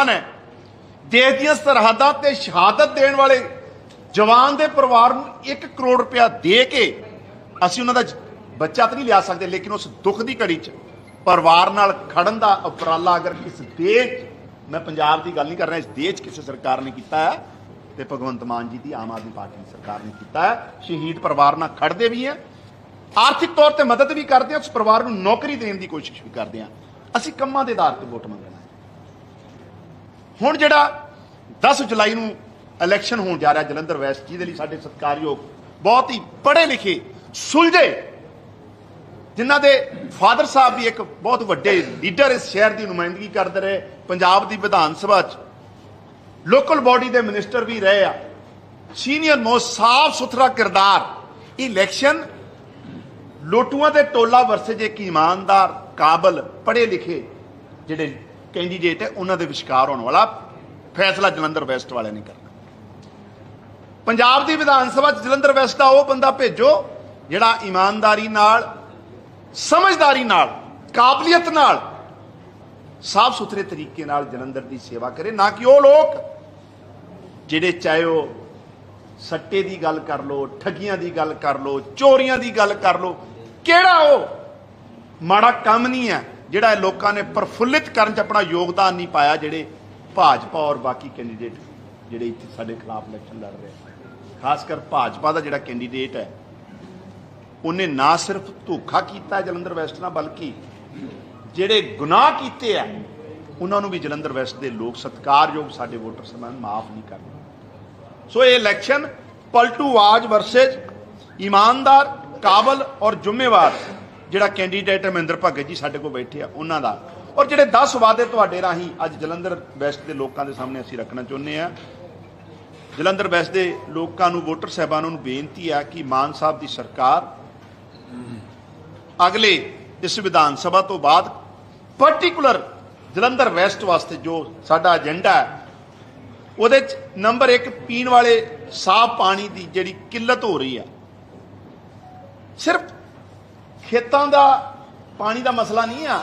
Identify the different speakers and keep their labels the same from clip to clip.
Speaker 1: ਜਵਾਨ ਹੈ। ਦੇਸ਼ ਦੀਆਂ ਸਰਹੱਦਾਂ ਤੇ ਸ਼ਹਾਦਤ ਦੇਣ ਵਾਲੇ ਜਵਾਨ ਦੇ ਪਰਿਵਾਰ ਨੂੰ 1 ਕਰੋੜ ਰੁਪਇਆ ਦੇ ਕੇ ਅਸੀਂ ਉਹਨਾਂ ਦਾ ਬੱਚਾ ਤਾਂ ਨਹੀਂ ਲਿਆ ਸਕਦੇ, ਲੇਕਿਨ ਉਸ ਦੁੱਖ ਦੀ ਘੜੀ 'ਚ ਪਰਿਵਾਰ ਨਾਲ ਖੜਨ ਦਾ ਉਪਰਾਲਾ ਅਗਰ ਕਿਸ ਦੇਸ਼ ਮੈਂ ਪੰਜਾਬ ਦੀ ਗੱਲ ਨਹੀਂ ਕਰ ਰਿਹਾ, ਇਸ ਦੇਸ਼ ਕਿਸੇ ਸਰਕਾਰ ਨੇ ਕੀਤਾ ਹੈ ਤੇ ਭਗਵੰਤ ਮਾਨ ਜੀ ਦੀ ਆਮ ਆਦਮੀ ਪਾਰਟੀ ਦੀ ਸਰਕਾਰ ਨੇ ਕੀਤਾ ਹੈ, ਸ਼ਹੀਦ ਪਰਿਵਾਰ ਨਾਲ ਖੜਦੇ ਵੀ ਹੈ। ਆਰਥਿਕ ਤੌਰ ਤੇ ਮਦਦ ਵੀ ਕਰਦੇ ਹਾਂ, ਉਸ ਪਰਿਵਾਰ ਨੂੰ ਨੌਕਰੀ ਦੇਣ ਦੀ ਕੋਸ਼ਿਸ਼ ਵੀ ਕਰਦੇ ਹਾਂ। ਅਸੀਂ ਕੰਮਾਂ ਦੇ ਆਧਾਰ ਤੇ ਵੋਟ ਮੰਗਣਾ ਹੁਣ ਜਿਹੜਾ 10 ਜੁਲਾਈ ਨੂੰ ਇਲੈਕਸ਼ਨ ਹੋਣ ਜਾ ਰਿਹਾ ਜਲੰਧਰ ਵੈਸਟ, ਜਿਹਦੇ ਲਈ ਸਾਡੇ ਸਤਿਕਾਰਯੋਗ ਬਹੁਤ ਹੀ ਪੜ੍ਹੇ ਲਿਖੇ, ਸੁਲਝੇ, ਜਿਨ੍ਹਾਂ ਦੇ ਫਾਦਰ ਸਾਹਿਬ ਵੀ ਇੱਕ ਬਹੁਤ ਵੱਡੇ ਲੀਡਰ ਇਸ ਸ਼ਹਿਰ ਦੀ ਨੁਮਾਇੰਦਗੀ ਕਰਦੇ ਰਹੇ, ਪੰਜਾਬ ਦੀ ਵਿਧਾਨ ਸਭਾ 'ਚ। ਲੋਕਲ ਬਾਡੀ ਦੇ ਮਿਨਿਸਟਰ ਵੀ ਰਹੇ ਆ। ਸੀਨੀਅਰ ਮੋਸਟ ਸਾਫ਼ ਸੁਥਰਾ ਕਿਰਦਾਰ। ਇਲੈਕਸ਼ਨ ਲੋਟੂਆਂ ਦੇ ਟੋਲਾ ਵਰਸੇ ਜੇ ਇੱਕ ਇਮਾਨਦਾਰ, ਕਾਬਲ, ਪੜ੍ਹੇ ਲਿਖੇ ਜਿਹੜੇ ਕੈਂਡੀਡੇਟ ਹੈ, ਉਹਨਾਂ ਦੇ ਵਿਚਕਾਰ ਹੋਣ ਵਾਲਾ ਫੈਸਲਾ ਜਲੰਧਰ ਵੈਸਟ ਵਾਲਿਆਂ ਨੇ ਕਰਨਾ। ਪੰਜਾਬ ਦੀ ਵਿਧਾਨ ਸਭਾ ਚ ਜਲੰਧਰ ਵੈਸਟ ਦਾ ਉਹ ਬੰਦਾ ਭੇਜੋ, ਜਿਹੜਾ ਇਮਾਨਦਾਰੀ ਨਾਲ, ਸਮਝਦਾਰੀ ਨਾਲ, ਕਾਬਲੀਅਤ ਨਾਲ ਸਾਫ਼ ਸੁਥਰੇ ਤਰੀਕੇ ਨਾਲ ਜਲੰਧਰ ਦੀ ਸੇਵਾ ਕਰੇ, ਨਾ ਕਿ ਉਹ ਲੋਕ, ਜਿਹੜੇ ਚਾਹੇ ਉਹ ਸੱਟੇ ਦੀ ਗੱਲ ਕਰ ਲੋ ਠੱਗੀਆਂ ਦੀ ਗੱਲ ਕਰ ਲੋ ਚੋਰੀਆਂ ਦੀ ਗੱਲ ਕਰ ਲੋ ਕਿਹੜਾ ਉਹ? ਮਾੜਾ ਕੰਮ ਨਹੀਂ ਹੈ। ਜਿਹੜਾ ਲੋਕਾਂ ਨੇ ਪ੍ਰਫੁੱਲਿਤ ਕਰਨ 'ਚ ਆਪਣਾ ਯੋਗਦਾਨ ਨਹੀਂ ਪਾਇਆ, ਜਿਹੜੇ ਭਾਜਪਾ ਔਰ ਬਾਕੀ ਕੈਂਡੀਡੇਟ ਜਿਹੜੇ ਇੱਥੇ ਸਾਡੇ ਖਿਲਾਫ ਇਲੈਕਸ਼ਨ ਲੜ ਰਹੇ ਖਾਸ ਕਰ ਭਾਜਪਾ ਦਾ ਜਿਹੜਾ ਕੈਂਡੀਡੇਟ ਹੈ, ਉਹਨੇ ਨਾ ਸਿਰਫ ਧੋਖਾ ਕੀਤਾ ਜਲੰਧਰ ਵੈਸਟ ਨਾਲ, ਬਲਕਿ ਜਿਹੜੇ ਗੁਨਾਹ ਕੀਤੇ ਆ, ਉਹਨਾਂ ਨੂੰ ਵੀ ਜਲੰਧਰ ਵੈਸਟ ਦੇ ਲੋਕ ਸਤਿਕਾਰਯੋਗ ਸਾਡੇ ਵੋਟਰ ਸਮਾਨ ਮਾਫ ਨਹੀਂ ਕਰਦੇ ਸੋ ਇਹ ਇਲੈਕਸ਼ਨ ਪਲਟੂ ਆਜ ਵਰਸੇਜ, ਇਮਾਨਦਾਰ, ਕਾਬਲ ਔਰ ਜ਼ਿੰਮੇਵਾਰ। ਜਿਹੜਾ ਕੈਂਡੀਡੇਟ ਹੈ ਮਹਿੰਦਰ ਭਗਤ ਜੀ ਸਾਡੇ ਕੋਲ ਬੈਠੇ ਆ, ਉਹਨਾਂ ਦਾ। ਔਰ ਜਿਹੜੇ 10 ਵਾਅਦੇ ਤੁਹਾਡੇ ਰਾਹੀਂ ਅੱਜ ਜਲੰਧਰ ਵੈਸਟ ਦੇ ਲੋਕਾਂ ਦੇ ਸਾਹਮਣੇ ਅਸੀਂ ਰੱਖਣਾ ਚਾਹੁੰਦੇ ਆ। ਜਲੰਧਰ ਵੈਸਟ ਦੇ ਲੋਕਾਂ ਨੂੰ, ਵੋਟਰ ਸਾਹਿਬਾਨਾਂ ਨੂੰ ਬੇਨਤੀ ਆ ਕਿ ਮਾਨ ਸਾਹਿਬ ਦੀ ਸਰਕਾਰ ਅਗਲੇ ਇਸ ਵਿਧਾਨ ਸਭਾ ਤੋਂ ਬਾਅਦ ਪਾਰਟਿਕੂਲਰ ਜਲੰਧਰ ਵੈਸਟ ਵਾਸਤੇ ਜੋ ਸਾਡਾ ਏਜੰਡਾ ਹੈ, ਉਹਦੇ ਚ ਨੰਬਰ 1 ਪੀਣ ਵਾਲੇ ਸਾਫ਼ ਪਾਣੀ ਦੀ ਜਿਹੜੀ ਕਿੱਲਤ ਹੋ ਰਹੀ ਆ ਸਿਰਫ ਖੇਤਾਂ ਦਾ ਪਾਣੀ ਦਾ ਮਸਲਾ ਨਹੀਂ ਆ।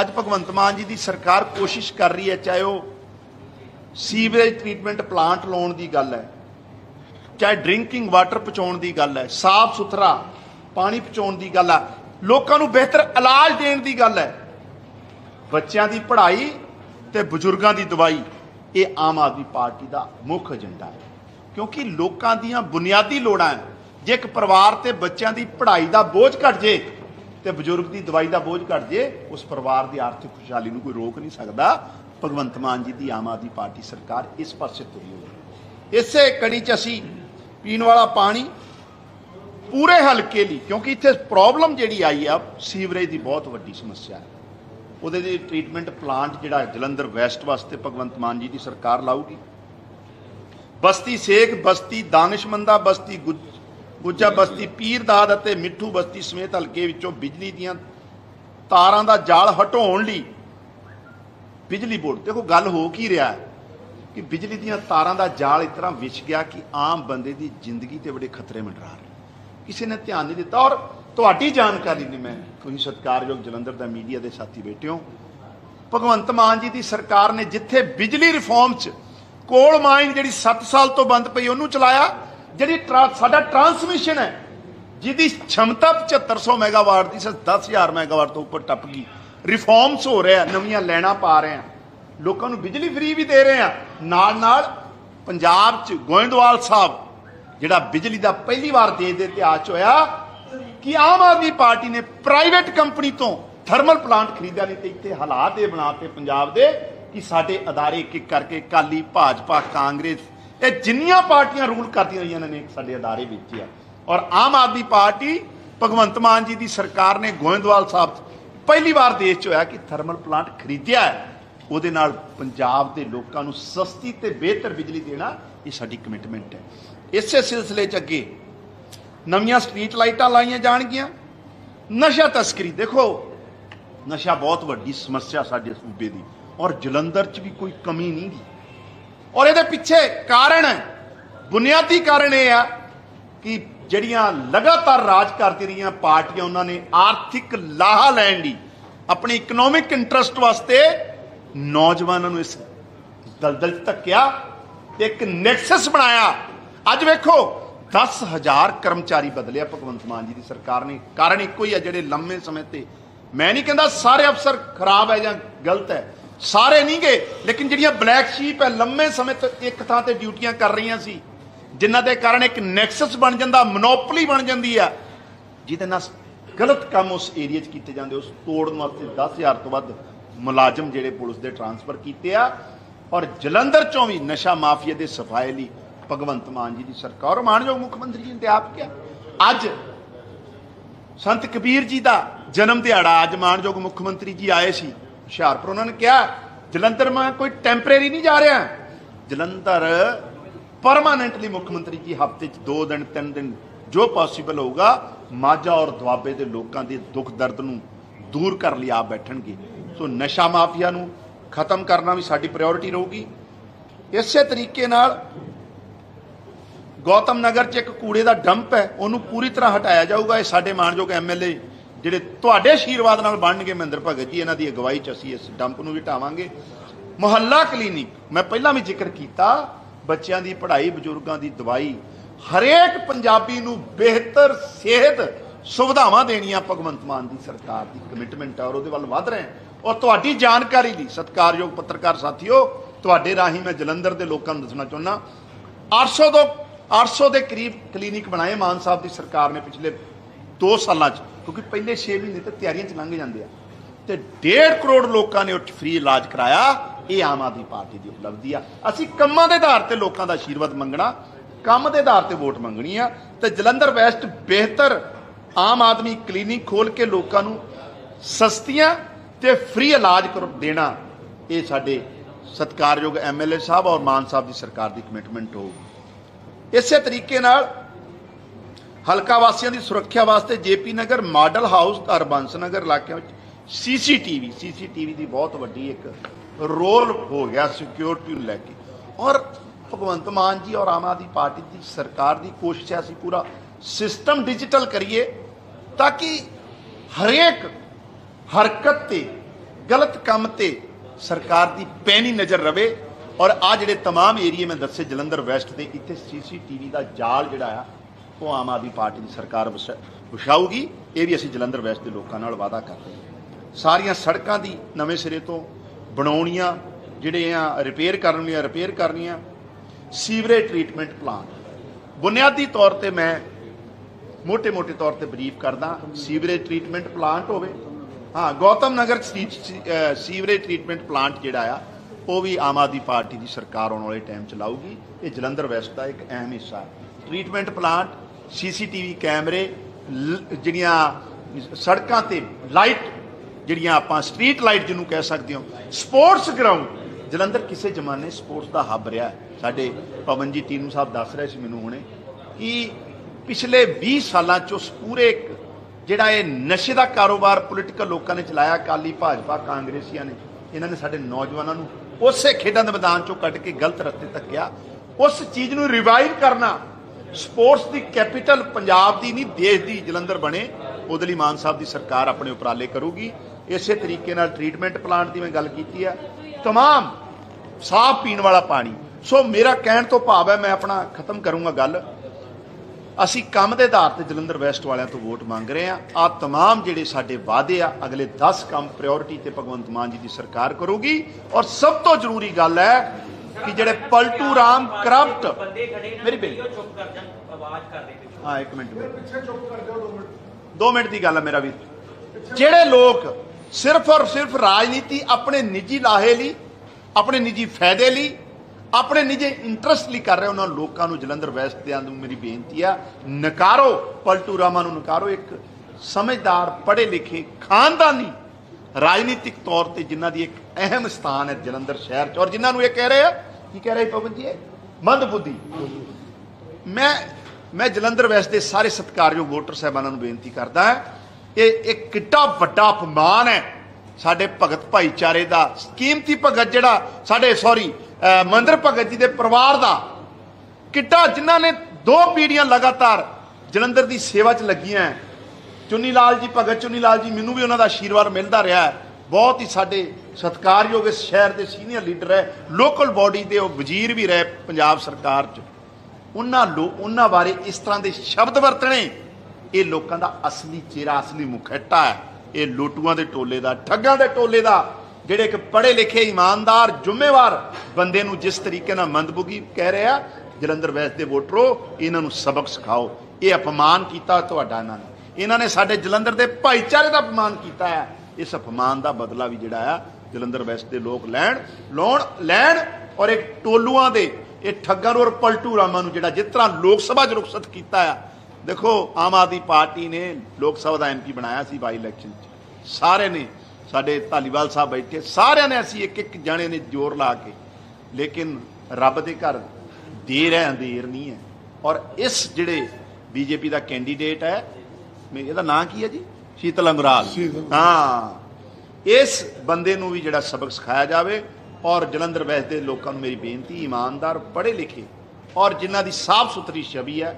Speaker 1: ਅੱਜ ਭਗਵੰਤ ਮਾਨ ਜੀ ਦੀ ਸਰਕਾਰ ਕੋਸ਼ਿਸ਼ ਕਰ ਰਹੀ ਹੈ, ਚਾਹੇ ਉਹ ਸੀਵਰੇਜ ਟ੍ਰੀਟਮੈਂਟ ਪਲਾਂਟ ਲਾਉਣ ਦੀ ਗੱਲ ਹੈ, ਚਾਹੇ ਡਰਿੰਕਿੰਗ ਵਾਟਰ ਪਹੁੰਚਾਉਣ ਦੀ ਗੱਲ ਹੈ, ਸਾਫ਼ ਸੁਥਰਾ ਪਾਣੀ ਪਹੁੰਚਾਉਣ ਦੀ ਗੱਲ ਹੈ ਲੋਕਾਂ ਨੂੰ ਬਿਹਤਰ ਇਲਾਜ ਦੇਣ ਦੀ ਗੱਲ ਹੈ। ਬੱਚਿਆਂ ਦੀ ਪੜ੍ਹਾਈ ਤੇ ਬਜ਼ੁਰਗਾਂ ਦੀ ਦਵਾਈ, ਇਹ ਆਮ ਆਦਮੀ ਪਾਰਟੀ ਦਾ ਮੁੱਖ ਏਜੰਡਾ ਹੈ। ਕਿਉਂਕਿ ਲੋਕਾਂ ਦੀਆਂ ਬੁਨਿਆਦੀ ਲੋੜਾਂ ਹੈ ਜੇ ਇੱਕ ਪਰਿਵਾਰ ਤੇ ਬੱਚਿਆਂ ਦੀ ਪੜ੍ਹਾਈ ਦਾ ਬੋਝ ਘਟ ਜੇ ਤੇ ਬਜ਼ੁਰਗ ਦੀ ਦਵਾਈ ਦਾ ਬੋਝ ਘਟ ਜੇ, ਉਸ ਪਰਿਵਾਰ ਦੀ ਆਰਥਿਕ ਖੁਸ਼ਹਾਲੀ ਨੂੰ ਕੋਈ ਰੋਕ ਨਹੀਂ ਸਕਦਾ। ਭਗਵੰਤ ਮਾਨ ਜੀ ਦੀ ਆਮ ਆਦਮੀ ਪਾਰਟੀ ਸਰਕਾਰ ਇਸ ਪਾਸੇ ਤੁਰੀ ਹੋਈ ਇਸੇ ਕੜੀ 'ਚ ਅਸੀਂ ਪੀਣ ਵਾਲਾ ਪਾਣੀ ਪੂਰੇ ਹਲਕੇ ਲਈ, ਕਿਉਂਕਿ ਇੱਥੇ ਪ੍ਰੋਬਲਮ ਜਿਹੜੀ ਆਈ ਆ, ਸੀਵਰੇਜ ਦੀ ਬਹੁਤ ਵੱਡੀ ਸਮੱਸਿਆ ਹੈ। ਉਹਦੇ ਲਈ ਟ੍ਰੀਟਮੈਂਟ ਪਲਾਂਟ ਜਿਹੜਾ ਜਲੰਧਰ ਵੈਸਟ ਵਾਸਤੇ ਭਗਵੰਤ ਮਾਨ ਜੀ ਦੀ ਸਰਕਾਰ ਲਾਊਗੀ। ਬਸਤੀ ਸੇਖ ਬਸਤੀ ਦਾਨਿਸ਼ਮੰਦਾ ਬਸਤੀ ਗੁੱਜ- ਬਸਤੀ, ਪੀਰ ਦਾਦ ਅਤੇ ਮਿੱਠੂ ਬਸਤੀ ਸਮੇਤ ਹਲਕੇ ਵਿੱਚੋਂ ਬਿਜਲੀ ਦੀਆਂ ਤਾਰਾਂ ਦਾ ਜਾਲ ਹਟਾਉਣ ਲਈ ਬਿਜਲੀ ਬੋਰਡ। ਦੇਖੋ, ਗੱਲ ਹੋ ਕੀ ਰਿਹਾ ਹੈ ਕਿ ਬਿਜਲੀ ਦੀਆਂ ਤਾਰਾਂ ਦਾ ਜਾਲ ਇਸ ਤਰ੍ਹਾਂ ਵਿਛ ਗਿਆ ਕਿ ਆਮ ਬੰਦੇ ਦੀ ਜ਼ਿੰਦਗੀ ਤੇ ਬੜੇ ਖਤਰੇ ਮੰਡਰਾ ਰਹੇ ਕਿਸੇ ਨੇ ਧਿਆਨ ਨਹੀਂ ਦਿੱਤਾ ਔਰ ਤੁਹਾਡੀ ਜਾਣਕਾਰੀ ਲਈ ਮੈਂ, ਤੁਸੀਂ ਸਤਿਕਾਰਯੋਗ ਜਲੰਧਰ ਦਾ ਮੀਡੀਆ ਦੇ ਸਾਥੀ ਬੈਠੇ ਹੋ। ਭਗਵੰਤ ਮਾਨ ਜੀ ਦੀ ਸਰਕਾਰ ਨੇ ਜਿੱਥੇ ਬਿਜਲੀ ਰਿਫਾਰਮ 'ਚ ਕੋਲ ਮਾਈਨ ਜਿਹੜੀ 7 ਸਾਲ ਤੋਂ ਬੰਦ ਪਈ, ਉਹਨੂੰ ਚਲਾਇਆ। ਜਿਹੜੀ ਸਾਡਾ ਟਰਾਂਸਮਿਸ਼ਨ ਹੈ, ਜਿਹਦੀ ਸ਼ਮਤਾ 7500 ਮੈਗਾਵਾਟ ਦੀ ਸਿਰ 10000 ਮੈਗਾਵਾਟ ਤੋਂ ਉੱਪਰ ਟੱਪ ਗਈ। ਰਿਫਾਰਮਸ ਹੋ ਰਿਹਾ ਨਵੀਆਂ ਲੈਣਾ ਪਾ ਰਹੇ ਆ। ਲੋਕਾਂ ਨੂੰ ਬਿਜਲੀ ਫ੍ਰੀ ਵੀ ਦੇ ਰਹੇ ਆ। ਨਾਲ ਨਾਲ ਪੰਜਾਬ 'ਚ ਗੋਇੰਦਵਾਲ ਸਾਹਿਬ, ਜਿਹੜਾ ਬਿਜਲੀ ਦਾ ਪਹਿਲੀ ਵਾਰ ਦੇਸ਼ ਦੇ ਇਤਿਹਾਸ 'ਚ ਹੋਇਆ, ਕਿ ਆਮ ਆਦਮੀ ਪਾਰਟੀ ਨੇ ਪ੍ਰਾਈਵੇਟ ਕੰਪਨੀ ਤੋਂ ਥਰਮਲ ਪਲਾਂਟ ਖਰੀਦਿਆ ਨਹੀਂ ਤੇ ਇੱਥੇ ਹਾਲਾਤ ਇਹ ਬਣਾਤੇ ਪੰਜਾਬ ਦੇ ਕਿ ਸਾਡੇ ਅਦਾਰੇ ਇੱਕ ਇੱਕ ਕਰਕੇ ਕਾਲੀ ਭਾਜਪਾ, ਕਾਂਗਰਸ ਇਹ ਜਿੰਨੀਆਂ ਪਾਰਟੀਆਂ ਰੂਲ ਕਰਦੀਆਂ ਰਹੀਆਂ ਨੇ ਸਾਡੇ ਅਦਾਰੇ ਵਿੱਚ ਆ। ਔਰ ਆਮ ਆਦਮੀ ਪਾਰਟੀ ਭਗਵੰਤ ਮਾਨ ਜੀ ਦੀ ਸਰਕਾਰ ਨੇ ਗੋਇੰਦਵਾਲ ਸਾਹਿਬ ਪਹਿਲੀ ਵਾਰ ਦੇਸ਼ 'ਚ ਹੋਇਆ ਕਿ ਥਰਮਲ ਪਲਾਂਟ ਖਰੀਦਿਆ ਹੈ। ਉਹਦੇ ਨਾਲ ਪੰਜਾਬ ਦੇ ਲੋਕਾਂ ਨੂੰ ਸਸਤੀ ਤੇ ਬਿਹਤਰ ਬਿਜਲੀ ਦੇਣਾ ਇਹ ਸਾਡੀ ਕਮਿਟਮੈਂਟ ਹੈ। ਇਸੇ ਸਿਲਸਿਲੇ 'ਚ ਅੱਗੇ ਨਵੀਆਂ ਸਟਰੀਟ ਲਾਈਟਾਂ ਲਾਈਆਂ ਜਾਣਗੀਆਂ। ਨਸ਼ਾ ਤਸਕਰੀ, ਦੇਖੋ, ਨਸ਼ਾ ਬਹੁਤ ਵੱਡੀ ਸਮੱਸਿਆ ਸਾਡੇ ਸੂਬੇ ਦੀ। ਔਰ ਜਲੰਧਰ 'ਚ ਵੀ ਕੋਈ ਕਮੀ ਨਹੀਂ ਗੀ। ਔਰ ਇਹਦੇ ਪਿੱਛੇ ਕਾਰਨ, ਬੁਨਿਆਦੀ ਕਾਰਨ ਇਹ ਆ ਕਿ ਜਿਹੜੀਆਂ ਲਗਾਤਾਰ ਰਾਜ ਕਰਦੀ ਰਹੀਆਂ ਪਾਰਟੀਆਂ, ਉਹਨਾਂ ਨੇ ਆਰਥਿਕ ਲਾਹਾ ਲੈਣ ਲਈ ਆਪਣੇ ਇਕਨੋਮਿਕ ਇੰਟਰਸਟ ਵਾਸਤੇ ਨੌਜਵਾਨਾਂ ਨੂੰ ਇਸ ਦਲਦਲ 'ਚ ਧੱਕਿਆ ਤੇ ਇੱਕ ਨੈਕਸਸ ਬਣਾਇਆ। ਅੱਜ ਵੇਖੋ 10000 ਕਰਮਚਾਰੀ ਬਦਲਿਆ ਭਗਵੰਤ ਮਾਨ ਜੀ ਦੀ ਸਰਕਾਰ ਨੇ। ਕਾਰਨ ਇੱਕੋ ਹੀ ਹੈ ਜਿਹੜੇ ਲੰਮੇ ਸਮੇਂ ਤੇ, ਮੈਂ ਨਹੀਂ ਕਹਿੰਦਾ ਸਾਰੇ ਅਫਸਰ ਖਰਾਬ ਹੈ ਜਾਂ ਗਲਤ ਹੈ ਸਾਰੇ ਨਹੀਂ ਗਏ, ਲੇਕਿਨ ਜਿਹੜੀਆਂ ਬਲੈਕ ਸ਼ੀਪ ਹੈ, ਲੰਮੇ ਸਮੇਂ ਤੋਂ ਇੱਕ ਥਾਂ ਤੇ ਡਿਊਟੀਆਂ ਕਰ ਰਹੀਆਂ ਸੀ, ਜਿਨ੍ਹਾਂ ਦੇ ਕਾਰਨ ਇੱਕ ਨੈਕਸਸ ਬਣ ਜਾਂਦਾ, ਮੋਨੋਪੋਲੀ ਬਣ ਜਾਂਦੀ ਆ। ਜਿਹਦੇ ਨਾਲ ਗਲਤ ਕੰਮ ਉਸ ਏਰੀਆ 'ਚ ਕੀਤੇ ਜਾਂਦੇ, ਉਸ ਤੋੜਨ ਵਾਸਤੇ 10000 ਤੋਂ ਵੱਧ ਮੁਲਾਜ਼ਮ ਜਿਹੜੇ ਪੁਲਿਸ ਦੇ ਟਰਾਂਸਫਰ ਕੀਤੇ ਆ। ਔਰ ਜਲੰਧਰ ਚੋਂ ਵੀ ਨਸ਼ਾ ਮਾਫੀਆ ਦੇ ਸਫਾਏ ਲਈ ਭਗਵੰਤ ਮਾਨ ਜੀ ਦੀ ਸਰਕਾਰ ਔਰ ਮਾਨਯੋਗ ਮੁੱਖ ਮੰਤਰੀ ਜੀ ਨੇ ਆਪ ਕਿਹਾ। ਅੱਜ ਸੰਤ ਕਬੀਰ ਜੀ ਦਾ ਜਨਮ ਦਿਹਾੜਾ, ਅੱਜ ਮਾਨਯੋਗ ਮੁੱਖ ਮੰਤਰੀ ਜੀ ਆਏ ਸੀ। ਹੁਸ਼ਿਆਰਪੁਰ ਉਹਨਾਂ ਨੇ ਕਿਹਾ, ਜਲੰਧਰ ਮੈਂ ਕੋਈ ਟੈਂਪਰੇਰੀ ਨਹੀਂ ਜਾ ਰਿਹਾ। ਜਲੰਧਰ ਪਰਮਾਨੈਂਟਲੀ ਮੁੱਖ ਮੰਤਰੀ ਜੀ ਹਫ਼ਤੇ 'ਚ 2 ਦਿਨ 3 ਦਿਨ ਜੋ ਪੋਸੀਬਲ ਹੋਊਗਾ, ਮਾਝਾ ਔਰ ਦੁਆਬੇ ਦੇ ਲੋਕਾਂ ਦੇ ਦੁੱਖ ਦਰਦ ਨੂੰ ਦੂਰ ਕਰਨ ਲਈ ਆਪ ਬੈਠਣਗੇ। ਸੋ ਨਸ਼ਾ ਮਾਫੀਆ ਨੂੰ ਖਤਮ ਕਰਨਾ ਵੀ ਸਾਡੀ ਪ੍ਰਾਇੋਰਟੀ ਰਹੂਗੀ। ਇਸੇ ਤਰੀਕੇ ਨਾਲ ਗੌਤਮ ਨਗਰ 'ਚ ਇੱਕ ਕੂੜੇ ਦਾ ਡੰਪ ਹੈ, ਉਹਨੂੰ ਪੂਰੀ ਤਰ੍ਹਾਂ ਹਟਾਇਆ ਜਾਊਗਾ। ਇਹ ਸਾਡੇ ਮਾਨਯੋਗ ਐਮਐਲਏ ਜਿਹੜੇ ਤੁਹਾਡੇ ਆਸ਼ੀਰਵਾਦ ਨਾਲ ਬਣਨਗੇ ਮਹਿੰਦਰ ਭਗਤ ਜੀ, ਇਹਨਾਂ ਦੀ ਅਗਵਾਈ 'ਚ ਅਸੀਂ ਇਸ ਡੰਪ ਨੂੰ ਵੀ ਢਾਵਾਂਗੇ। ਮੁਹੱਲਾ ਕਲੀਨਿਕ, ਮੈਂ ਪਹਿਲਾਂ ਵੀ ਜ਼ਿਕਰ ਕੀਤਾ, ਬੱਚਿਆਂ ਦੀ ਪੜ੍ਹਾਈ, ਬਜ਼ੁਰਗਾਂ ਦੀ ਦਵਾਈ, ਹਰੇਕ ਪੰਜਾਬੀ ਨੂੰ ਬਿਹਤਰ ਸਿਹਤ ਸੁਵਿਧਾਵਾਂ ਦੇਣੀਆਂ ਭਗਵੰਤ ਮਾਨ ਦੀ ਸਰਕਾਰ ਦੀ ਕਮਿਟਮੈਂਟ ਹੈ ਔਰ ਉਹਦੇ ਵੱਲ ਵਧ ਰਹੇ ਹਾਂ। ਔਰ ਤੁਹਾਡੀ ਜਾਣਕਾਰੀ ਲਈ ਸਤਿਕਾਰਯੋਗ ਪੱਤਰਕਾਰ ਸਾਥੀਓ, ਤੁਹਾਡੇ ਰਾਹੀਂ ਮੈਂ ਜਲੰਧਰ ਦੇ ਲੋਕਾਂ ਨੂੰ ਦੱਸਣਾ ਚਾਹੁੰਦਾ 800 ਤੋਂ 800 ਦੇ ਕਰੀਬ ਕਲੀਨਿਕ ਬਣਾਏ ਮਾਨ ਸਾਹਿਬ ਦੀ ਸਰਕਾਰ ਨੇ ਪਿਛਲੇ 2 ਸਾਲਾਂ 'ਚ, ਕਿਉਂਕਿ ਪਹਿਲੇ 6 ਮਹੀਨੇ ਤੇ ਤਿਆਰੀਆਂ 'ਚ ਲੰਘ ਜਾਂਦੇ ਆ। ਤੇ 1.5 ਕਰੋੜ ਲੋਕਾਂ ਨੇ ਉੱਥੇ ਫ੍ਰੀ ਇਲਾਜ ਕਰਾਇਆ, ਇਹ ਆਮ ਆਦਮੀ ਪਾਰਟੀ ਦੀ ਉਪਲਬਧੀ ਆ। ਅਸੀਂ ਕੰਮਾਂ ਦੇ ਆਧਾਰ ਤੇ ਲੋਕਾਂ ਦਾ ਆਸ਼ੀਰਵਾਦ ਮੰਗਣਾ, ਕੰਮ ਦੇ ਆਧਾਰ ਤੇ ਵੋਟ ਮੰਗਣੀ ਆ, ਤੇ ਜਲੰਧਰ ਵੈਸਟ ਬਿਹਤਰ ਆਮ ਆਦਮੀ ਕਲੀਨਿਕ ਖੋਲ ਕੇ ਲੋਕਾਂ ਨੂੰ ਸਸਤੀਆਂ ਤੇ ਫ੍ਰੀ ਇਲਾਜ ਕਰ ਦੇਣਾ, ਇਹ ਸਾਡੇ ਸਤਿਕਾਰਯੋਗ ਐਮਐਲਏ ਸਾਹਿਬ ਔਰ ਮਾਨ ਸਾਹਿਬ ਦੀ ਸਰਕਾਰ ਦੀ ਕਮਿਟਮੈਂਟ ਹੋਊਗੀ ਇਸੇ ਤਰੀਕੇ ਨਾਲ ਹਲਕਾ ਵਾਸੀਆਂ ਦੀ ਸੁਰੱਖਿਆ ਵਾਸਤੇ JP Nagar model house Harbans Nagar ਇਲਾਕਿਆਂ ਵਿੱਚ ਸੀਸੀਟੀਵੀ ਸੀਸੀਟੀਵੀ ਦੀ ਬਹੁਤ ਵੱਡੀ ਇੱਕ ਰੋਲ ਹੋ ਗਿਆ ਸਿਕਿਉਰਿਟੀ ਨੂੰ ਲੈ ਕੇ ਔਰ ਭਗਵੰਤ ਮਾਨ ਜੀ ਔਰ ਆਮ ਆਦਮੀ ਪਾਰਟੀ ਦੀ ਸਰਕਾਰ ਦੀ ਕੋਸ਼ਿਸ਼ ਹੈ ਅਸੀਂ ਪੂਰਾ ਸਿਸਟਮ ਡਿਜੀਟਲ ਕਰੀਏ ਤਾਂ ਕਿ ਹਰੇਕ ਹਰਕਤ ਤੇ ਗਲਤ ਕੰਮ ਤੇ ਸਰਕਾਰ ਦੀ ਪੈਣੀ ਨਜ਼ਰ ਰਵੇ ਔਰ ਆ ਜਿਹੜੇ तमाम ਏਰੀਏ ਮੈਂ ਦੱਸੇ ਜਲੰਧਰ ਵੈਸਟ ਦੇ ਇੱਥੇ ਸੀਸੀਟੀਵੀ ਦਾ ਜਾਲ ਜਿਹੜਾ ਆ ਉਹ ਆਮ ਆਦਮੀ ਪਾਰਟੀ ਦੀ ਸਰਕਾਰ ਵਿਛਾਊਗੀ ਇਹ ਵੀ ਅਸੀਂ ਜਲੰਧਰ ਵੈਸਟ ਦੇ ਲੋਕਾਂ ਨਾਲ ਵਾਅਦਾ ਕਰਦੇ ਹਾਂ। ਸਾਰੀਆਂ ਸੜਕਾਂ ਦੀ ਨਵੇਂ ਸਿਰੇ ਤੋਂ ਬਣਾਉਣੀਆਂ, ਜਿਹੜੇ ਆ ਰਿਪੇਅਰ ਕਰਨੀਆਂ ਰਿਪੇਅਰ ਕਰਨੀਆਂ। ਸੀਵਰੇਜ ਟ੍ਰੀਟਮੈਂਟ ਪਲਾਂਟ ਬੁਨਿਆਦੀ ਤੌਰ ਤੇ ਮੈਂ ਮੋਟੇ ਮੋਟੇ ਤੌਰ ਤੇ ਬਰੀਫ ਕਰਦਾ ਸੀਵਰੇਜ ਟ੍ਰੀਟਮੈਂਟ ਪਲਾਂਟ ਹੋਵੇ। ਹਾਂ, Gautam Nagar sewerage treatment plant ਜਿਹੜਾ ਆ, ਉਹ ਵੀ ਆਮ ਆਦਮੀ ਪਾਰਟੀ ਦੀ ਸਰਕਾਰ ਆਉਣ ਵਾਲੇ ਟਾਈਮ ਚ ਲਾਊਗੀ। ਇਹ ਜਲੰਧਰ ਵੈਸਟ ਦਾ ਇੱਕ ਅਹਿਮ ਹਿੱਸਾ ਹੈ। ਟ੍ਰੀਟਮੈਂਟ ਪਲਾਂਟ ਸੀਸੀਟੀਵੀ ਕੈਮਰੇ ਜਿਹੜੀਆਂ ਸੜਕਾਂ ਤੇ ਲਾਈਟ, ਜਿਹੜੀਆਂ ਆਪਾਂ ਸਟਰੀਟ ਲਾਈਟ ਜਿਹਨੂੰ ਕਹਿ ਸਕਦੇ ਹੋ, ਸਪੋਰਟਸ ਗਰਾਊਂਡ ਜਲੰਧਰ ਕਿਸੇ ਜ਼ਮਾਨੇ ਸਪੋਰਟਸ ਦਾ ਹੱਬ ਰਿਹਾ ਹੈ। ਸਾਡੇ ਪਵਨਜੀਤ ਟੀਨੂ ਸਾਹਿਬ ਦੱਸ ਰਹੇ ਸੀ ਮੈਨੂੰ ਹੁਣੇ ਕਿ ਪਿਛਲੇ 20 ਸਾਲਾਂ 'ਚੋਂ ਪੂਰੇ ਜਿਹੜਾ ਇਹ ਨਸ਼ੇ ਦਾ ਕਾਰੋਬਾਰ ਪੋਲੀਟੀਕਲ ਲੋਕਾਂ ਨੇ ਚਲਾਇਆ ਕਾਲੀ ਭਾਜਪਾ, ਕਾਂਗਰਸੀਆਂ ਨੇ, ਇਹਨਾਂ ਨੇ ਸਾਡੇ ਨੌਜਵਾਨਾਂ ਨੂੰ ਉਸੇ ਖੇਡਾਂ ਦੇ ਮੈਦਾਨ ਚੋਂ ਕੱਢ ਕੇ ਗਲਤ ਰਸਤੇ ਧੱਕਿਆ ਉਸ ਚੀਜ਼ ਨੂੰ ਰਿਵਾਈਵ ਕਰਨਾ ਸਪੋਰਟਸ ਦੀ ਕੈਪੀਟਲ ਪੰਜਾਬ ਦੀ ਨਹੀਂ ਦੇਸ਼ ਦੀ ਜਲੰਧਰ ਬਣੇ ਉਹਦੇ ਲਈ ਮਾਨ ਸਾਹਿਬ ਦੀ ਸਰਕਾਰ ਆਪਣੇ ਉਪਰਾਲੇ ਕਰੂਗੀ ਇਸੇ ਤਰੀਕੇ ਨਾਲ ਟ੍ਰੀਟਮੈਂਟ ਪਲਾਂਟ ਦੀ ਮੈਂ ਗੱਲ ਕੀਤੀ ਹੈ ਤਮਾਮ ਸਾਫ਼ ਪੀਣ ਵਾਲਾ ਪਾਣੀ ਸੋ ਮੇਰਾ ਕਹਿਣ ਤੋਂ ਭਾਵ ਹੈ ਮੈਂ ਆਪਣਾ ਖਤਮ ਕਰੂੰਗਾ ਗੱਲ ਅਸੀਂ ਕੰਮ ਦੇ ਆਧਾਰ ਤੇ ਜਲੰਧਰ ਵੈਸਟ ਵਾਲਿਆਂ ਤੋਂ ਵੋਟ ਮੰਗ ਰਹੇ ਆ ਆ तमाम ਜਿਹੜੇ ਸਾਡੇ ਵਾਅਦੇ ਆ ਅਗਲੇ 10 ਕੰਮ ਪ੍ਰਾਇੋਰਟੀ ਤੇ ਭਗਵੰਤ ਮਾਨ ਜੀ ਦੀ ਸਰਕਾਰ ਕਰੂਗੀ ਔਰ ਸਭ ਤੋਂ ਜ਼ਰੂਰੀ ਗੱਲ ਹੈ ਕਿ ਜਿਹੜੇ ਪਲਟੂ ਰਾਮ ਕਰਪਟ
Speaker 2: ਬੰਦੇ ਖੜੇ ਨੇ
Speaker 1: ਮੇਰੀ।
Speaker 2: ਵੀਡੀਓ ਚੁੱਪ ਕਰ ਜਾਣ ਆਵਾਜ਼ ਕਰ ਦੇ ਪਿੱਛੋਂ।
Speaker 1: ਹਾਂ ਇੱਕ ਮਿੰਟ ਪਿੱਛੇ ਚੁੱਪ ਕਰ ਜਾਓ 2 ਮਿੰਟ। 2 ਮਿੰਟ ਦੀ ਗੱਲ ਹੈ ਮੇਰਾ ਵੀ ਜਿਹੜੇ ਲੋਕ ਸਿਰਫ ਔਰ ਸਿਰਫ ਰਾਜਨੀਤੀ ਆਪਣੇ ਨਿੱਜੀ ਲਾਹੇ ਲਈ ਆਪਣੇ ਨਿੱਜੀ ਫਾਇਦੇ ਲਈ ਆਪਣੇ ਨਿੱਜੀ ਇੰਟਰਸਟ ਲਈ ਕਰ ਰਹੇ ਉਹਨਾਂ ਲੋਕਾਂ ਨੂੰ ਜਲੰਧਰ ਵੈਸਟ ਦੇ ਨੂੰ ਮੇਰੀ ਬੇਨਤੀ ਆ ਨਕਾਰੋ ਪਲਟੂ ਰਾਮਾ ਨੂੰ ਨਕਾਰੋ। ਇੱਕ ਸਮਝਦਾਰ ਪੜ੍ਹੇ ਲਿਖੇ ਖਾਨਦਾਨੀ ਰਾਜਨੀਤਿਕ ਤੌਰ ਤੇ ਜਿਨ੍ਹਾਂ ਦੀ ਇੱਕ ਅਹਿਮ ਸਥਾਨ ਹੈ ਜਲੰਧਰ ਸ਼ਹਿਰ 'ਚ, ਔਰ ਜਿਨ੍ਹਾਂ ਨੂੰ ਇਹ ਕਹਿ ਰਹੇ ਆ, ਕੀ ਕਹਿ ਰਹੇ ਪਵਨ ਜੀ ਇਹ ਮੰਦਬੁੱਧੀ ਮੈਂ ਮੈਂ ਜਲੰਧਰ ਵੈਸਟ ਦੇ ਸਾਰੇ ਸਤਿਕਾਰਯੋਗ ਵੋਟਰ ਸਾਹਿਬਾਨਾਂ ਨੂੰ ਬੇਨਤੀ ਕਰਦਾ ਹਾਂ, ਇਹ ਇੱਕ ਕਿੱਡਾ ਵੱਡਾ ਅਪਮਾਨ ਹੈ ਸਾਡੇ ਭਗਤ ਭਾਈਚਾਰੇ ਦਾ, ਕੀਮਤੀ ਭਗਤ ਜਿਹੜਾ ਸਾਡੇ ਸੌਰੀ ਮੰਦਰ ਭਗਤ ਜੀ ਦੇ ਪਰਿਵਾਰ ਦਾ, ਕਿੱਡਾ ਜਿਨ੍ਹਾਂ ਨੇ ਦੋ ਪੀੜ੍ਹੀਆਂ ਲਗਾਤਾਰ ਜਲੰਧਰ ਦੀ ਸੇਵਾ 'ਚ ਲੱਗੀਆਂ ਹੈ। ਚੁੰਨੀ ਲਾਲ ਜੀ, ਭਗਤ ਚੁੰਨੀ ਲਾਲ ਜੀ, ਮੈਨੂੰ ਵੀ ਉਹਨਾਂ ਦਾ ਆਸ਼ੀਰਵਾਦ ਮਿਲਦਾ ਰਿਹਾ ਬਹੁਤ ਹੀ ਸਾਡੇ ਸਤਿਕਾਰਯੋਗ ਇਸ ਸ਼ਹਿਰ ਦੇ ਸੀਨੀਅਰ ਲੀਡਰ ਹੈ। ਲੋਕਲ ਬਾਡੀ ਦੇ ਉਹ ਵਜ਼ੀਰ ਵੀ ਰਹੇ ਪੰਜਾਬ ਸਰਕਾਰ 'ਚ। ਉਹਨਾਂ ਲੋ, ਉਹਨਾਂ ਬਾਰੇ ਇਸ ਤਰ੍ਹਾਂ ਦੇ ਸ਼ਬਦ ਵਰਤਣੇ, ਇਹ ਲੋਕਾਂ ਦਾ ਅਸਲੀ ਚਿਹਰਾ, ਅਸਲੀ ਮੁਖੱਟਾ ਹੈ। ਇਹ ਲੋਟੂਆਂ ਦੇ ਟੋਲੇ ਦਾ, ਠੱਗਾਂ ਦੇ ਟੋਲੇ ਦਾ, ਜਿਹੜੇ ਇੱਕ ਪੜ੍ਹੇ ਲਿਖੇ ਇਮਾਨਦਾਰ, ਜ਼ਿੰਮੇਵਾਰ ਬੰਦੇ ਨੂੰ ਜਿਸ ਤਰੀਕੇ ਨਾਲ ਮੰਦਬੁਗੀ ਕਹਿ ਰਿਹਾ, ਜਲੰਧਰ ਵੈਸ ਦੇ ਵੋਟਰੋ, ਇਹਨਾਂ ਨੂੰ ਸਬਕ ਸਿਖਾਓ। ਇਹ ਅਪਮਾਨ ਕੀਤਾ ਤੁਹਾਡਾ ਇਹਨਾਂ ਨੇ। ਇਹਨਾਂ ਨੇ ਸਾਡੇ ਜਲੰਧਰ ਦੇ ਭਾਈਚਾਰੇ ਦਾ ਅਪਮਾਨ ਕੀਤਾ ਹੈ। ਇਸ ਅਪਮਾਨ ਦਾ ਬਦਲਾ ਵੀ ਜਿਹੜਾ ਆ, ਜਲੰਧਰ ਵੈਸਟ ਦੇ ਲੋਕ ਲੈਣ, ਲਾਉਣ, ਲੈਣ ਔਰ ਇੱਕ ਟੋਲੂਆਂ ਦੇ, ਇਹ ਠੱਗਾਂ ਨੂੰ ਔਰ ਪਲਟੂ ਰਾਮਾਂ ਨੂੰ ਜਿਹੜਾ ਜਿਸ ਤਰ੍ਹਾਂ ਲੋਕ ਸਭਾ 'ਚ ਰੁਖਸਤ ਕੀਤਾ ਆ। ਦੇਖੋ, ਆਮ ਆਦਮੀ ਪਾਰਟੀ ਨੇ ਲੋਕ ਸਭਾ ਦਾ ਐਮਪੀ ਬਣਾਇਆ ਸੀ ਬਾਈ ਇਲੈਕਸ਼ਨ 'ਚ। ਸਾਰੇ ਨੇ ਸਾਡੇ ਧਾਲੀਵਾਲ ਸਾਹਿਬ ਬੈਠੇ, ਸਾਰਿਆਂ ਨੇ ਅਸੀਂ ਇੱਕ ਇੱਕ ਜਾਣੇ ਨੇ ਜ਼ੋਰ ਲਾ ਕੇ। ਲੇਕਿਨ ਰੱਬ ਦੇ ਘਰ ਦੇਰ ਹੈ, ਅੰਧੇਰ ਨਹੀਂ ਹੈ। ਔਰ ਇਸ ਜਿਹੜੇ ਬੀਜੇਪੀ ਦਾ ਕੈਂਡੀਡੇਟ ਹੈ ਮੈਂ ਇਹਦਾ ਨਾਂ ਕੀ ਹੈ ਜੀ? ਸ਼ੀਤਲ ਅੰਗਰਾਲ। ਹਾਂ। ਇਸ ਬੰਦੇ ਨੂੰ ਵੀ ਜਿਹੜਾ ਸਬਕ ਸਿਖਾਇਆ ਜਾਵੇ ਔਰ ਜਲੰਧਰ ਵੈਸ ਦੇ ਲੋਕਾਂ ਨੂੰ ਮੇਰੀ ਬੇਨਤੀ ਇਮਾਨਦਾਰ ਪੜ੍ਹੇ ਲਿਖੇ ਔਰ ਜਿਨ੍ਹਾਂ ਦੀ ਸਾਫ਼ ਸੁਥਰੀ ਛਵੀ ਹੈ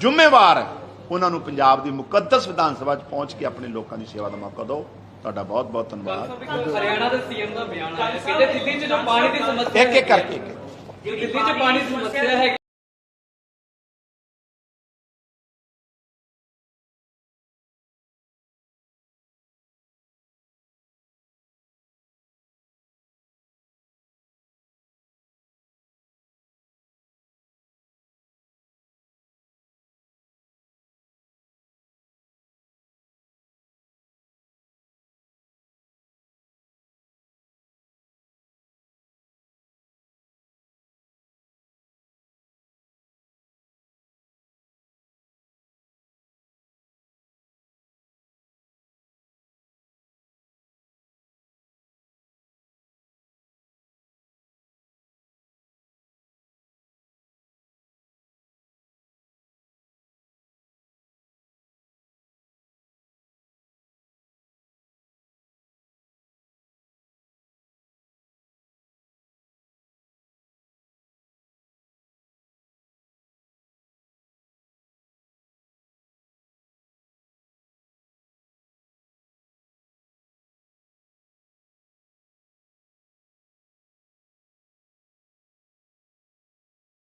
Speaker 1: ਜ਼ਿੰਮੇਵਾਰ ਹੈ ਉਹਨਾਂ ਨੂੰ ਪੰਜਾਬ ਦੀ ਮੁਕੱਦਸ ਵਿਧਾਨ ਸਭਾ 'ਚ ਪਹੁੰਚ ਕੇ ਆਪਣੇ ਲੋਕਾਂ ਦੀ ਸੇਵਾ ਦਾ ਮੌਕਾ ਦਿਓ। ਤੁਹਾਡਾ ਬਹੁਤ ਬਹੁਤ ਧੰਨਵਾਦ।
Speaker 3: ਹਰਿਆਣਾ ਦੇ ਸੀਐਮ ਦਾ ਬਿਆਨ ਆਇਆ। ਕਹਿੰਦੇ ਦਿੱਲੀ 'ਚ ਜੋ ਪਾਣੀ ਦੀ ਸਮੱਸਿਆ
Speaker 1: ਇੱਕ ਇੱਕ ਕਰਕੇ।
Speaker 3: ਦਿੱਲੀ 'ਚ ਪਾਣੀ ਦੀ ਸਮੱਸਿਆ ਹੈ।